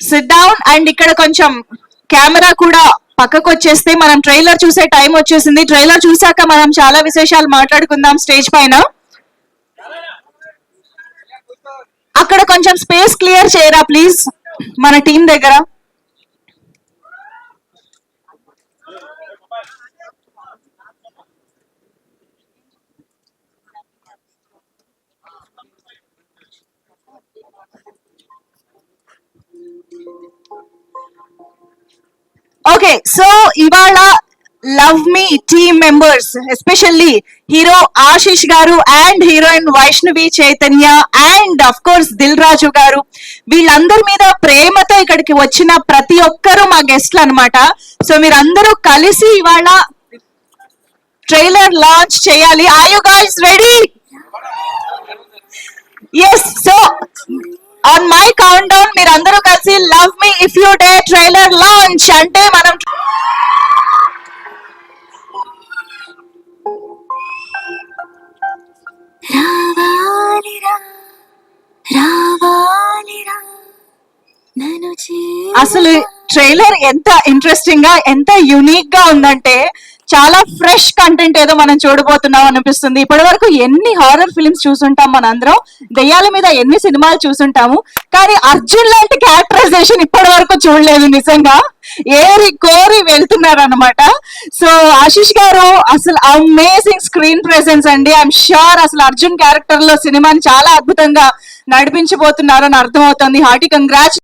SIT down and ఇక్కడ కొంచెం camera కూడా పక్కకు వచ్చేస్తే మనం ట్రైలర్ చూసే టైం వచ్చేసింది. ట్రైలర్ చూసాక మనం చాలా విశేషాలు మాట్లాడుకుందాం స్టేజ్ పైన. అక్కడ కొంచెం స్పేస్ క్లియర్ చేయరా ప్లీజ్? మన టీం దగ్గర. ఓకే సో ఇవాళ love me team members especially hero Ashish garu and heroine Vaishnavi Chaitanya and of course Dil Raju garu వీళ్ళందరి మీద ప్రేమతో ఇక్కడికి వచ్చిన ప్రతి ఒక్కరూ మా గెస్ట్లు అనమాట సో మీరందరూ కలిసి ఇవాళ ట్రైలర్ లాంచ్ చేయాలి. Are you guys ready yes so on my countdown మీరు అందరూ కలిసి love me if you dare trailer launch అంటే మనం అసలు ట్రైలర్ ఎంత ఇంట్రెస్టింగ్గా ఎంత యునిక్గా ఉందంటే చాలా ఫ్రెష్ కంటెంట్ ఏదో మనం చూడబోతున్నాం అనిపిస్తుంది. ఇప్పటి వరకు ఎన్ని హారర్ ఫిల్మ్స్ చూసుంటాం మనందరం. దెయ్యాల మీద ఎన్ని సినిమాలు చూసుంటాము. కానీ అర్జున్ లాంటి క్యారెక్టరైజేషన్ ఇప్పటి వరకు చూడలేదు నిజంగా. ఏరి కోరి వెళ్తున్నారు అనమాట సో ఆశిష్ గారు అసలు అమేజింగ్ స్క్రీన్ ప్రెసెన్స్ అండి. ఐఎమ్ షూర్ అసలు అర్జున్ క్యారెక్టర్లో సినిమాని చాలా అద్భుతంగా నడిపించబోతున్నారని అర్థమవుతుంది. హార్టీ కంగ్రాచు